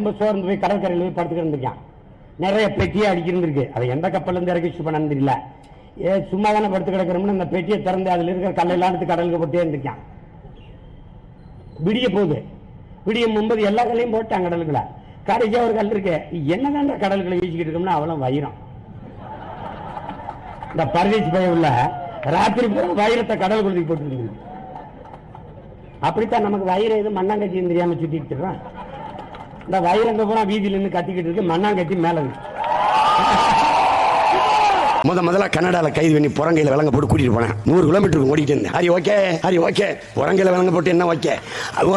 ரொம்ப சோர்ந்து போய் கடற்கரையில் போய் படுத்துக்கிட்டு இருக்கான் நிறைய பெட்டியை அடிக்கிருந்துருக்கு அதை எந்த கப்பல்ல இருந்து இறக்கி வச்சு பண்ணு ஏ சும்மா தானே படுத்து கிடக்கிறோம்னு அந்த பெட்டியை திறந்து அதில் இருக்கிற கல்லையெல்லாம் எடுத்து கடலுக்கு போட்டே இருந்திருக்கான் விடிய போகுது. விடியும் முன்பது எல்லா கல்லையும் போட்டான் கடலுக்குள்ள. கடைசியாக ஒரு கல் இருக்கு. என்னதான்டா கடலுக்குள்ள வீசிக்கிட்டு இருக்கோம்னா அவளும் வயிறோம் இந்த பரதேசி பய உள்ள ராத்திரி பூரா வயிறத்தை கடல் குழந்தைக்கு போட்டு அப்படித்தான் நமக்கு வயிறு எதுவும் மண்ணாங்கட்டின்னு தெரியாம சுத்திட்டு இருக்கான். இந்த வைரங்க பூரா வீதியில இருந்து கத்திக்கிட்டு இருக்கு மண்ணாங்கட்டி மேல முத முதல்ல கனடால கைது பண்ணி புறங்கையில விலங்க போட்டு கூட்டிட்டு போனேன். நூறு கிலோமீட்டருக்கு ஓடிட்டு இருந்தேன். Hari okay Hari okay. புறங்கையில விலங்க போட்டு என்ன ஓகே?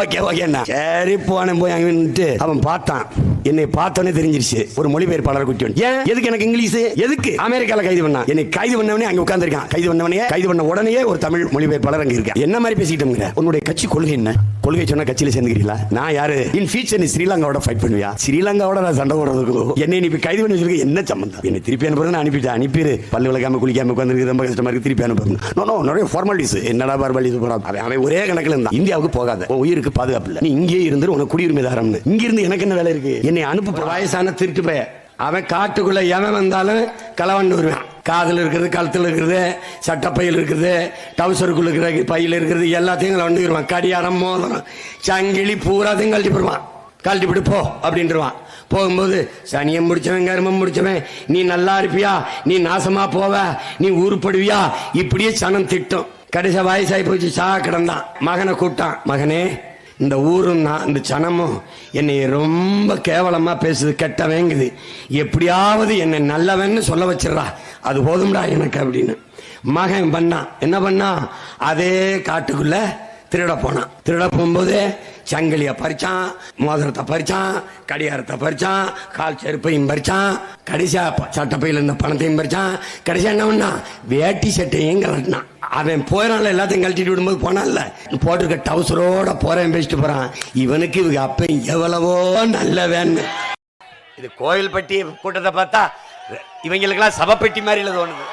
ஓகே ஓகேண்ணா சரி போனேன் போய் அங்கே நின்னுட்டு அவன் பார்த்தான். என்னை பார்த்தோன்னே தெரிஞ்சிருச்சு. ஒரு மொழிபெயர்ப்பாளர் குட்டி வந்து. ஏன்? எதுக்கு எனக்கு இங்கிலீஷ்? எதுக்கு? அமெரிக்கால கைது பண்ணா. என்னை கைது பண்ணவனே அங்க உட்கார்ந்திருக்கான். கைது பண்ணவனே கைது பண்ண உடனே ஒரு தமிழ் மொழிபெயர்ப்பாளர் அங்க இருக்கா என்ன மாதிரி பேசிக்கிட்டோம்ங்கிற உன்னுடைய கட்சி கொள்கை என்ன? கொள்கை சொன்னா கட்சியில சேர்ந்துக்கிறீங்களா? நான் யாரு? இன் ஃபியூச்சர் நீ ஸ்ரீலங்காவோட ஃபைட் பண்ணுவியா? ஸ்ரீலங்காவோட நான் சண்டை போடுறதுக்கு? என்னை நீ கைது பண்ணி வச்சிருக்க? என்ன சம்பந்தம்? என்னை திருப்பி அனுப்புறது நான் அனுப்பிட்டேன் அனுப்பிடு பல்லு விளக்காம குளிக்காம உட்காந்து ரொம்ப கஷ்டமா இருக்கு. திருப்பி அனுப்புறேன் நோ நோ நிறைய ஃபார்மாலிட்டிஸ் என்னடா பார்பாலி போறான் அவன் அவன் ஒரே கணக்கில் இருந்தான். இந்தியாவுக்கு போகாத. உயிருக்கு பாதுகாப்பு இல்லை. நீ இங்கேயே இருந்து உனக்கு குடியுரிமை தாரம்னு. இங்கிருந்து எனக்கு என்ன வேலை இருக்கு? என்னை அனுப்பு வயசான திருட்டு பய. அவன் காட்டுக்குள்ள எவன் வந்தாலும் களவண்டு வருவான். காதில் இருக்கிறது கழுத்தில் இருக்கிறது சட்டப்பையில் இருக்கிறது டவுசருக்குள்ள இருக்கிற பையில் இருக்கிறது எல்லாத்தையும் களவண்டு வருவான் கடியாரம் மோதிரம் சங்கிலி பூராத்தையும் கழட்டி போடுவான். கழட்டி விட்டு போ அப்படின்ட்டுருவான் போகும்போது சனியம் முடிச்சவன் கருமம் முடிச்சவன் நீ நல்லா இருப்பியா? நீ நாசமா போவ? நீ உருப்படுவியா? இப்படியே சனம் திட்டம். கடைசி வயசாகி போச்சு சா கிடந்தான் மகனை கூப்பிட்டான். மகனே இந்த ஊரும் நான் இந்த சனமும் என்னை ரொம்ப கேவலமாக பேசுது கெட்டவேங்குது. எப்படியாவது என்னை நல்லவன்னு சொல்ல வச்சிடறா. அது போதும்டா எனக்கு அப்படின்னு. மகன் பண்ணான் என்ன பண்ணான்? அதே காட்டுக்குள்ளே திருட போனான். திருட போகும்போது சங்கிலிய பறிச்சான் மோதிரத்தை பறிச்சான் கடிகாரத்தை பறிச்சான் கால் செருப்பையும் பறிச்சான் கடைசியா சட்டப்பையில் இருந்த பணத்தையும் பறிச்சான். கடைசியா என்ன பண்ணான் வேட்டி சட்டையும் கலட்டினான் அவன் போயிடான்ல எல்லாத்தையும் கழட்டிட்டு விடும்போது போனான்ல. போட்டிருக்க டவுசரோட போறேன் பேசிட்டு போறான். இவனுக்கு இவங்க அப்ப எவ்வளவோ நல்ல வேன்னு இது கோயில்பட்டி கூட்டத்தை பார்த்தா இவங்களுக்கெல்லாம் சபப்பெட்டி மாதிரி தோணுது.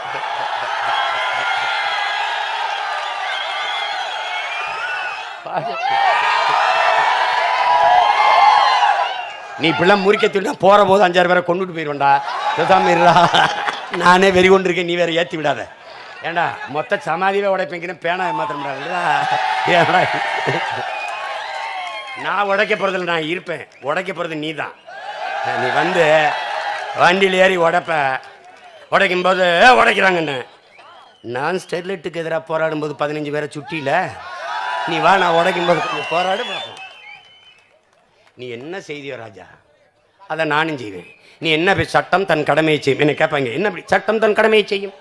நீ இப்படிலாம் முறிக்க தூண்டா போகிற போது அஞ்சாறு பேரை கொண்டுட்டு போயிடுவேன்டா பேசாம இருடா. நானே வெறி கொண்டு இருக்கேன் நீ வேற ஏற்றி விடாத. ஏண்டா மொத்த சமாதிவே உடைப்பேங்கிறேன் பேனா ஏமாத்திரா ஏடா நான் உடைக்க போகிறதில்ல நான் இருப்பேன். உடைக்க போகிறது நீ தான் நீ வந்து வண்டியில் ஏறி உடைப்ப. உடைக்கும்போது உடைக்கிறாங்கன்னு. நான் ஸ்டெர்லைட்டுக்கு எதிராக போராடும் போது பதினஞ்சு பேரை சுட்டியில் நீ வா நான் உடைக்கும் போது கொஞ்சம் போராடு பார்ப்போம் நீ என்ன செய்தியோ ராஜா அதை நானும் செய்வேன். நீ என்ன சட்டம் தன் கடமையை செய்யும்? என்ன கேட்பாங்க என்ன சட்டம் தன் கடமையை செய்யும்?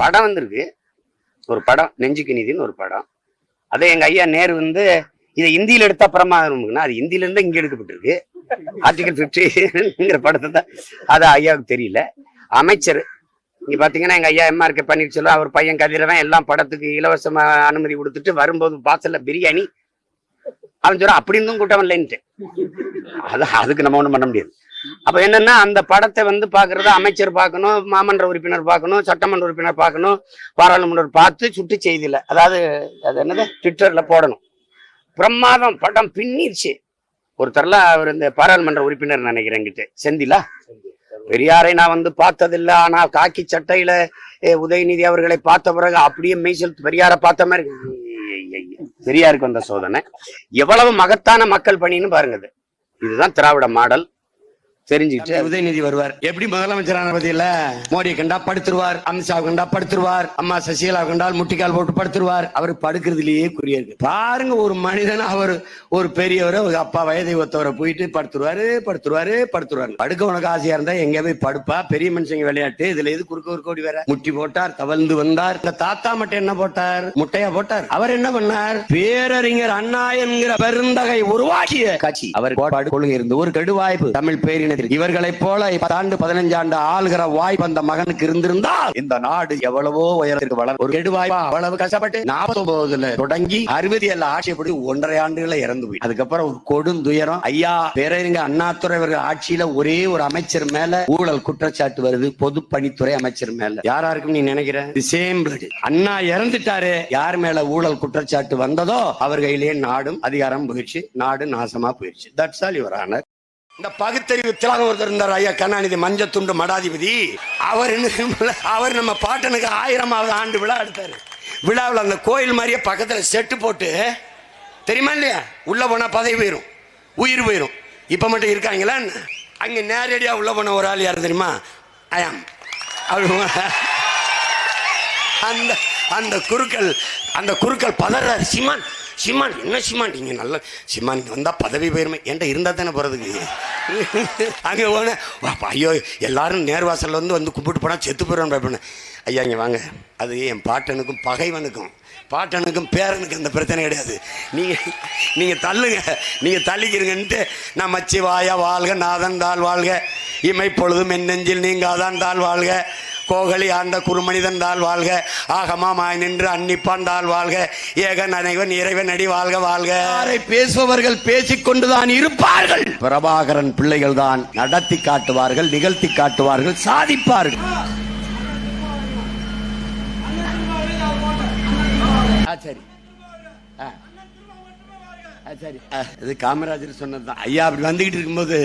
படம் வந்திருக்கு. ஒரு படம் நெஞ்சுக்கு நீதின்னு ஒரு படம். அதே எங்க ஐயா நேரு வந்து இதை இந்தியில எடுத்தா பிரமாதம்னா அது இந்தியில இருந்து இங்க எடுக்கப்பட்டிருக்கு. ஆர்டிகல் பிப்டிங்கிற படத்தை தான் அது ஐயாவுக்கு தெரியல. அமைச்சர். இங்க பாத்தீங்கன்னா எங்க ஐயா எம்ஆர் கே பன்னீர்செல்வம் அவர் பையன் கதிரவன் எல்லாம் படத்துக்கு இலவசமா அனுமதி கொடுத்துட்டு வரும்போது பாசல்ல பிரியாணி. அவன் சொல்ற அப்படி இருந்தும் கூட்டம் இல்லைன்ட்டு. அது அதுக்கு நம்ம ஒண்ணும் பண்ண முடியாது. அப்ப என்னன்னா அந்த படத்தை வந்து பாக்குறத அமைச்சர் பார்க்கணும் மாமன்ற உறுப்பினர் பார்க்கணும் சட்டமன்ற உறுப்பினர் பார்க்கணும் பாராளுமன்றம் பார்த்து சுட்டு செய்தியில அதாவது அது என்னது? ட்விட்டர்ல போடணும். பிரமாதம் படம் பின்னிருச்சு. ஒருத்தர்ல அவர் இந்த பாராளுமன்ற உறுப்பினர் நினைக்கிறேன் கிட்ட. செந்திலா? பெரியாரை நான் வந்து பார்த்ததில்ல. ஆனா காக்கி சட்டையில உதயநிதி அவர்களை பார்த்த பிறகு அப்படியே மெய்சல் பெரியாரை பார்த்த மாதிரி பெரியாருக்கு வந்த சோதனை. எவ்வளவு மகத்தான மக்கள் பணின்னு பாருங்க இதுதான் திராவிட மாடல். தெரிஞ்சுக்கிட்டு. உதயநிதி வருவார். எப்படி முதலமைச்சரான பத்தியில? மோடியை கண்டா படுத்துருவார் அமித்ஷா கண்டா படுத்துருவார் அம்மா சசிகலா கண்டால் முட்டிக்கால் போட்டு படுத்துருவார். அவர் படுக்கிறதுலயே குறியா இருக்கு பாருங்க ஒரு மனிதன் அவர் ஒரு பெரியவர் அப்பா வயதை ஒத்தவரை போயிட்டு படுத்துருவாரு படுத்துருவாரு படுத்துருவாரு. படுக்க உனக்கு ஆசையா இருந்தா எங்க போய் படுப்பா? பெரிய மனுஷங்க விளையாட்டு இதுல எது குறுக்க ஒரு கோடி வேற முட்டி போட்டார் தவழ்ந்து வந்தார். இந்த தாத்தா மட்டும் என்ன போட்டார்? முட்டையா போட்டார். அவர் என்ன பண்ணார்? பேரறிஞர் அண்ணா என்கிற பெருந்தகை உருவாக்கிய கட்சி. அவர் கோட்பாடு கொள்கை இருந்து ஒரு கெடுவாய்ப்பு. தமிழ் பேரின தெரியும் இவர்களைப் போல பத்தாண்டு பதினஞ்சு ஆண்டு ஆளுகிற வாய்ப்பு அந்த மகனுக்கு இருந்திருந்தால் இந்த நாடு எவ்வளவோ உயரத்திற்கு வளர் ஒரு கெடுவாய்ப்பா அவ்வளவு கஷ்டப்பட்டு நாற்பத்தி ஒன்பதுல தொடங்கி அறுபது ஏழு ஆட்சியப்படி ஒன்றரை ஆண்டுகளை இறந்து போய் அதுக்கப்புறம் ஒரு கொடுந்துயரம். ஐயா பேரறிஞர் அண்ணாதுரை அவர்கள் ஆட்சியில ஒரே ஒரு அமைச்சர் மேல ஊழல் குற்றச்சாட்டு வருது பொதுப்பணித்துறை அமைச்சர் மேல. யாரா இருக்கும் நீ நினைக்கிற? சேம் அண்ணா இறந்துட்டாரு. யார் மேல ஊழல் குற்றச்சாட்டு வந்ததோ அவர் கையிலேயே நாடும் அதிகாரம் போயிடுச்சு நாடு நாசமா போயிடுச்சு. தட்ஸ் ஆல் யுவர் ஆனர் இந்த பகுத்தறிவு திலகம் ஒருத்தர் இருந்தார் ஐயா கருணாநிதி மஞ்சத்துண்டு மடாதிபதி. அவர் அவர் நம்ம பாட்டனுக்கு ஆயிரமாவது ஆண்டு விழா எடுத்தாரு. விழாவில் அந்த கோயில் மாதிரியே பக்கத்தில் செட்டு போட்டு தெரியுமா இல்லையா? உள்ள போனால் பதவி போயிரும் உயிர் போயிரும். இப்போ மட்டும் இருக்காங்களா அங்கே நேரடியாக உள்ளே உள்ள போன ஒரு ஆள் யார் தெரியுமா? ஐயாம் அந்த அந்த குருக்கள் அந்த குருக்கள் பதறார். சிமான் சிமான் என்ன சிமான் நீங்கள் நல்ல சிமான் நீங்கள் வந்தால் பதவி போயிருமே என்கிட்ட இருந்தால் தானே போகிறதுக்கு அங்கே போனேன் ஐயோ எல்லாரும் நேர்வாசலில் வந்து வந்து கும்பிட்டு போனால் செத்து போயிடும் பயப்படணும் ஐயா இங்கே வாங்க. அது என் பாட்டனுக்கும் பகைவனுக்கும்? பாட்டனுக்கும் பேரனுக்கும் அந்த பிரச்சனை கிடையாது. நீங்கள் நீங்கள் தள்ளுங்க. நீங்கள் தள்ளிக்கிறீங்கன்ட்டு நான் மச்சி வாயா வாழ்க நாதன் தாள் வாழ்க. இமை பொழுதும் என் நெஞ்சில் அதான் தாள் வாழ்க. கோகலி ஆண்ட குறுமனிதன் தாள் வாழ்க. ஆகமாமாய் நின்று அன்னிப்பான் தாள் வாழ்க. ஏகன் அனைவன் இறைவன் அடி வாழ்க வாழ்க. யாரை பேசுபவர்கள் பேசிக் கொண்டுதான் இருப்பார்கள்? பிரபாகரன் பிள்ளைகள் தான் நடத்தி காட்டுவார்கள் நிகழ்த்தி காட்டுவார்கள் சாதிப்பார்கள். சரி. சரி. இது காமராஜர் சொன்னதுதான். ஐயா அப்படி வந்துகிட்டு இருக்கும்போது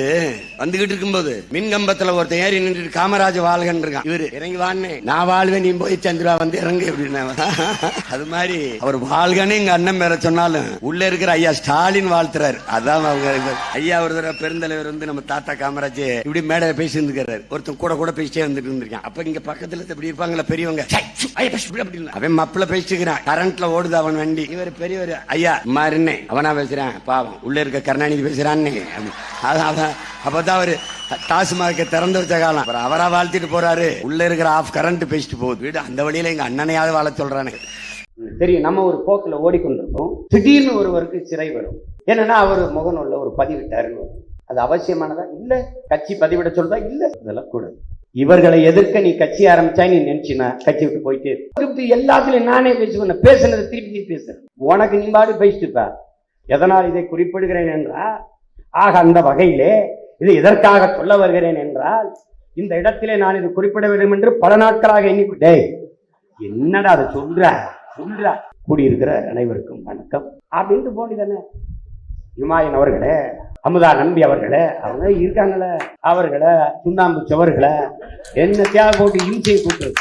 வந்துகிட்டு இருக்கும்போது மின் கம்பத்துல ஒருத்தன் ஏறி நின்று காமராஜ வாழ்கன் இருக்கான். இவரு இறங்கி வான்னு நான் வாழ்வேன் நீ போய் சந்திரா வந்து இறங்கு அப்படின்னா. அது மாதிரி அவர் வாழ்கன்னு எங்க அண்ணன் மேல சொன்னாலும் உள்ள இருக்கிற ஐயா ஸ்டாலின் வாழ்த்துறாரு. அதான் அவங்க ஐயா ஒரு தடவை பெருந்தலைவர் வந்து நம்ம தாத்தா காமராஜ் இப்படி மேடை பேசி இருந்துக்கிறாரு ஒருத்தன் கூட கூட பேசிட்டே வந்துட்டு இருந்திருக்கான். அப்ப இங்க பக்கத்துல இப்படி இருப்பாங்களா பெரியவங்க. ஐயா, அவன் மப்பிள பேசிக்கிறான் கரண்ட்ல ஓடுது அவன் வண்டி. இவர் பெரியவர். ஐயா மாறினே அவன் பேசுறான். பாவம். உள்ள இருக்க கருணாநிதி பேசுறான்னு. அப்படி. அதான் அவன் அப்பதான் அவரு டாஸ்மாக திறந்து வச்ச காலம். அப்புறம் அவராக வாழ்த்திட்டு போறாரு. உள்ள இருக்கிற ஆஃப் கரண்ட் பேசிட்டு போகுது. வீடு அந்த வழியில எங்க அண்ணனையாவது வாழ சொல்றானே. தெரியும். நம்ம ஒரு போக்கில் ஓடிக்கொண்டிருக்கோம் திடீர்னு ஒருவருக்கு சிறை வரும். என்னன்னா அவர் முகநூல்ல ஒரு பதிவிட்டாருன்னு அது அவசியமானதா? இல்ல. கட்சி பதிவிட சொல்றதா? இல்ல. இதெல்லாம் கூடாது. இவர்களை எதிர்க்க நீ கட்சி ஆரம்பிச்சா நீ நினைச்சினா கட்சி விட்டு போயிட்டே திருப்பி எல்லாத்துலயும் நானே பேசுவேன். பேசுனது திருப்பி திருப்பி பேசுறேன் உனக்கு நீ பாடு பேசிட்டு எதனால் இதை குறிப்பிடுகிறேன் என்றால் ஆக அந்த வகையிலே இது எதற்காக சொல்ல வருகிறேன் என்றால் இந்த இடத்திலே நான் இது குறிப்பிட வேண்டும் என்று பல நாட்களாக எண்ணி என்னடா அதை சொல்ற? சொல்ற? கூடியிருக்கிற அனைவருக்கும் வணக்கம். அப்படின்ட்டு போனிதானே இமாயன் அவர்களே அமுதா நம்பி அவர்களே அவங்க இருக்காங்களே அவர்களை சுண்ணாம்பு சுவர்களே என்ன தியாக போட்டு இம்சையை கூட்டுறது